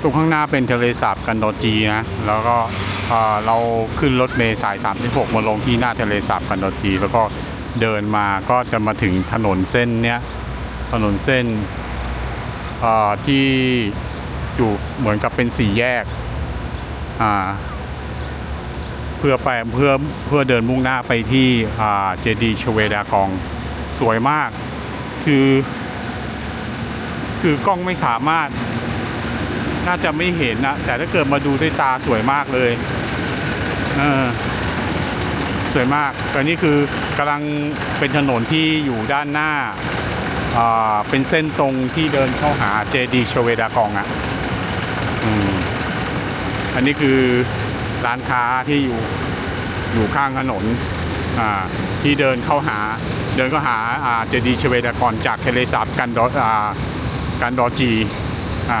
ตรงข้างหน้าเป็นทะเลสาบกันโดจีนะ แล้วก็เราขึ้นรถเมล์สาย 36 มาลงที่หน้าทะเลสาบกันโดจี แล้วก็เดินมาก็จะมาถึงถนนเส้นเนี้ยถนนเส้นที่อยู่เหมือนกับเป็นสี่แยกเพื่อไปเพื่อเพื่อเดินมุ่งหน้าไปที่เจดีชเวดากองสวยมาก คือ คือกล้องไม่สามารถ น่าจะไม่เห็นนะ แต่ถ้าเกิดมาดูด้วยตาสวยมากเลยเออสวยมากแต่นี่คือกำลังเป็นถนนที่อยู่ด้านหน้าอ่าเป็นเส้นตรงที่เดินเข้าหาเจดีชเวดากองอะอืมอันนี้คือร้านค้าที่อยู่อยู่ข้างถนนอ่าที่เดินเข้าหาเดินเข้าหาเจดีชเวดากองจากทะเลสาบกันดอ่ากันดอจีอ่า